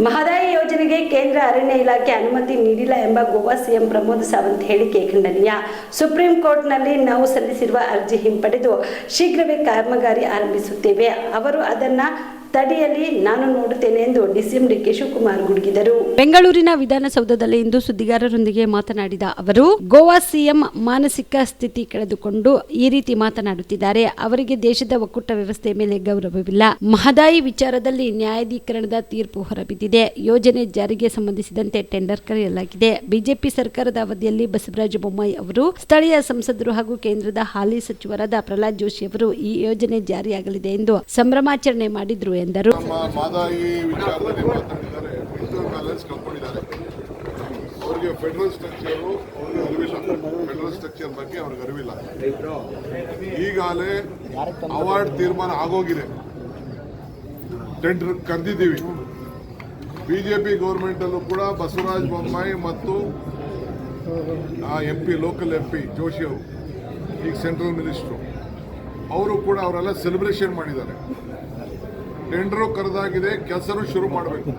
ಮಹದಾಯಿ ಯೋಜನೆಗೆ ಕೇಂದ್ರ ಅರಣ್ಯ ಇಲಾಖೆ ಅನುಮತಿ ನೀಡಿಲ್ಲ ಎಂಬ ಗೋವಾ ಸಿಎಂ ಪ್ರಮೋದ್ ಸಾವಂತ್ ಹೇಳಿಕೆ ಖಂಡನೀಯ. ಸುಪ್ರೀಂ ಕೋರ್ಟ್ನಲ್ಲಿ ನಾವು ಸಲ್ಲಿಸಿರುವ ಅರ್ಜಿ ಹಿಂಪಡೆದು ಶೀಘ್ರವೇ ಕಾಮಗಾರಿ ಆರಂಭಿಸುತ್ತೇವೆ. ಅವರು ಅದನ್ನ ತಡೆಯಲಿ ನಾನು ನೋಡುತ್ತೇನೆ ಎಂದು ಡಿಸಿಎಂ ಡಿಕೆ ಶಿವಕುಮಾರ್ ಗುಡುಗಿದರು. ಬೆಂಗಳೂರಿನ ವಿಧಾನಸೌಧದಲ್ಲಿ ಇಂದು ಸುದ್ದಿಗಾರರೊಂದಿಗೆ ಮಾತನಾಡಿದ ಅವರು, ಗೋವಾ ಸಿಎಂ ಮಾನಸಿಕ ಸ್ಥಿತಿ ಕಳೆದುಕೊಂಡು ಈ ರೀತಿ ಮಾತನಾಡುತ್ತಿದ್ದಾರೆ. ಅವರಿಗೆ ದೇಶದ ಒಕ್ಕೂಟ ವ್ಯವಸ್ಥೆ ಮೇಲೆ ಗೌರವವಿಲ್ಲ. ಮಹದಾಯಿ ವಿಚಾರದಲ್ಲಿ ನ್ಯಾಯಾಧೀಕರಣದ ತೀರ್ಪು ಹೊರಬಿದ್ದಿದೆ. ಯೋಜನೆ ಜಾರಿಗೆ ಸಂಬಂಧಿಸಿದಂತೆ ಟೆಂಡರ್ ಕರೆಯಲಾಗಿದೆ. ಬಿಜೆಪಿ ಸರ್ಕಾರದ ಅವಧಿಯಲ್ಲಿ ಬಸವರಾಜ ಬೊಮ್ಮಾಯಿ ಅವರು, ಸ್ಥಳೀಯ ಸಂಸದರು ಹಾಗೂ ಕೇಂದ್ರದ ಹಾಲಿ ಸಚಿವರಾದ ಪ್ರಹ್ಲಾದ್ ಜೋಶಿ ಅವರು ಈ ಯೋಜನೆ ಜಾರಿಯಾಗಲಿದೆ ಎಂದು ಸಂಭ್ರಮಾಚರಣೆ ಮಾಡಿದ್ರು ಎಂದರು. ಅವ್ರಿಗೆ ಫೆಡರಲ್ ಸ್ಟ್ರಕ್ಚರು, ಅವ್ರಿಗೆ ಅರಿವಿಲ್ಲ. ಫೆಡರಲ್ ಸ್ಟ್ರಕ್ಚರ್ ಬಗ್ಗೆ ಅವ್ರಿಗೆ ಅರಿವಿಲ್ಲ. ಈಗಾಗಲೇ ಅವಾರ್ಡ್ ತೀರ್ಮಾನ ಆಗೋಗಿದೆ. ಟೆಂಡರ್ ಕರೆದಿದ್ದೀವಿ. ಪಿ ಗೌರ್ಮೆಂಟಲ್ಲೂ ಕೂಡ ಬಸವರಾಜ ಬೊಮ್ಮಾಯಿ ಮತ್ತು M P local M P Joshi ಅವರು, ಈಗ ಸೆಂಟ್ರಲ್ ಮಿನಿಸ್ಟ್ರು ಅವರು ಕೂಡ ಅವರೆಲ್ಲ ಸೆಲೆಬ್ರೇಷನ್ ಮಾಡಿದ್ದಾರೆ. ಟೆಂಡರು ಕರೆದಾಗಿದೆ, ಕೆಲಸನೂ ಶುರು ಮಾಡಬೇಕು.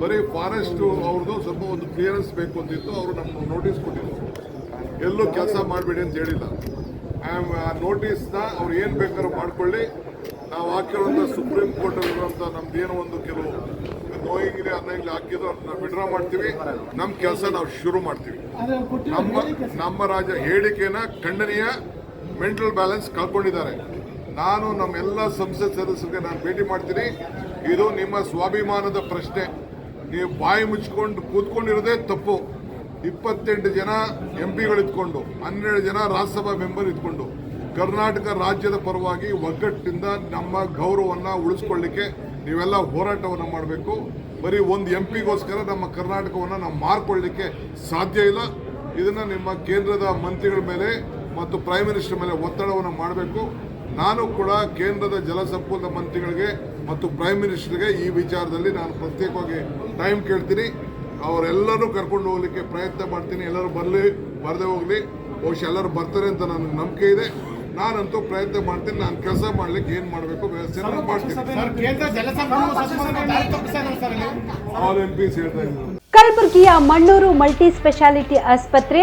ಬರೀ ಫಾರೆಸ್ಟ್ ಅವ್ರದ್ದು ಸ್ವಲ್ಪ ಒಂದು ಕ್ಲಿಯರೆನ್ಸ್ ಬೇಕು ಅಂತಿತ್ತು, ಅವರು ನಮ್ಮ ನೋಟಿಸ್ ಕೊಟ್ಟಿದ್ರು. ಎಲ್ಲೂ ಕೆಲಸ ಮಾಡಬೇಡಿ ಅಂತ ಹೇಳಿಲ್ಲ. ಆ ನೋಟಿಸ್ನ ಅವ್ರು ಏನು ಬೇಕಾದ್ರೂ ಮಾಡ್ಕೊಳ್ಳಿ. ನಾವು ಹಾಕಿರೋಂಥ ಸುಪ್ರೀಂ ಕೋರ್ಟಲ್ಲಿರುವಂಥ ನಮ್ದೇನೋ ಒಂದು ಕೆಲವು ನೋಯಿಂಗ್ಲಿ ಇಲ್ಲಿ ಹಾಕಿದ್ರು ಅದನ್ನ ವಿಡ್ರಾ ಮಾಡ್ತೀವಿ. ನಮ್ಮ ಕೆಲಸ ನಾವು ಶುರು ಮಾಡ್ತೀವಿ. ನಮ್ಮ ನಮ್ಮ ರಾಜ ಹೇಳಿಕೆನ ಖಂಡನೀಯ ಮೆಂಟಲ್ ಬ್ಯಾಲೆನ್ಸ್ ಕಳ್ಕೊಂಡಿದ್ದಾರೆ. ನಾನು ನಮ್ಮೆಲ್ಲ ಸಂಸತ್ ಸದಸ್ಯರಿಗೆ ನಾನು ಭೇಟಿ ಮಾಡ್ತೀನಿ. ಇದು ನಿಮ್ಮ ಸ್ವಾಭಿಮಾನದ ಪ್ರಶ್ನೆ. ನೀವು ಬಾಯಿ ಮುಚ್ಕೊಂಡು ಕೂತ್ಕೊಂಡಿರೋದೇ ತಪ್ಪು. ಇಪ್ಪತ್ತೆಂಟು ಜನ ಎಂ ಪಿಗಳು ಇದ್ಕೊಂಡು ಹನ್ನೆರಡು ಜನ ರಾಜ್ಯಸಭಾ ಮೆಂಬರ್ ಇದ್ಕೊಂಡು, ಕರ್ನಾಟಕ ರಾಜ್ಯದ ಪರವಾಗಿ ಒಗ್ಗಟ್ಟಿನಿಂದ ನಮ್ಮ ಗೌರವವನ್ನು ಉಳಿಸ್ಕೊಳ್ಳಿಕ್ಕೆ ನೀವೆಲ್ಲ ಹೋರಾಟವನ್ನು ಮಾಡಬೇಕು. ಬರೀ ಒಂದು ಎಂ ಪಿಗೋಸ್ಕರ ನಮ್ಮ ಕರ್ನಾಟಕವನ್ನು ನಾವು ಮಾರ್ಕೊಳ್ಳಿಕ್ಕೆ ಸಾಧ್ಯ ಇಲ್ಲ. ಇದನ್ನು ನಿಮ್ಮ ಕೇಂದ್ರದ ಮಂತ್ರಿಗಳ ಮೇಲೆ ಮತ್ತು ಪ್ರೈಮ್ ಮಿನಿಸ್ಟರ್ ಮೇಲೆ ಒತ್ತಡವನ್ನು ಮಾಡಬೇಕು. ನಾನು ಕೂಡ ಕೇಂದ್ರದ ಜಲಸಂಪನ್ಮೂಲ ಮಂತ್ರಿಗಳಿಗೆ ಮತ್ತು ಪ್ರೈಮ್ ಮಿನಿಸ್ಟರ್ಗೆ ಈ ವಿಚಾರದಲ್ಲಿ ನಾನು ಪ್ರತ್ಯೇಕವಾಗಿ ಟೈಮ್ ಕೇಳ್ತೀನಿ. ಅವರೆಲ್ಲರೂ ಕರ್ಕೊಂಡು ಹೋಗ್ಲಿಕ್ಕೆ ಪ್ರಯತ್ನ ಮಾಡ್ತೀನಿ. ಎಲ್ಲರೂ ಬರಲಿ ಬರದೆ ಹೋಗಲಿ. ಬಹುಶಃ ಎಲ್ಲರೂ ಬರ್ತಾರೆ ಅಂತ ನನಗೆ ನಂಬಿಕೆ ಇದೆ. ನಾನಂತೂ ಪ್ರಯತ್ನ ಮಾಡ್ತೀನಿ. ನಾನು ಕೆಲಸ ಮಾಡ್ಲಿಕ್ಕೆ ಏನು ಮಾಡಬೇಕು ವ್ಯವಸ್ಥೆ ಮಾಡ್ತೀನಿ. ಕಲಬುರಗಿಯ ಮಣ್ಣೂರು ಮಲ್ಟಿ ಸ್ಪೆಷಾಲಿಟಿ ಆಸ್ಪತ್ರೆ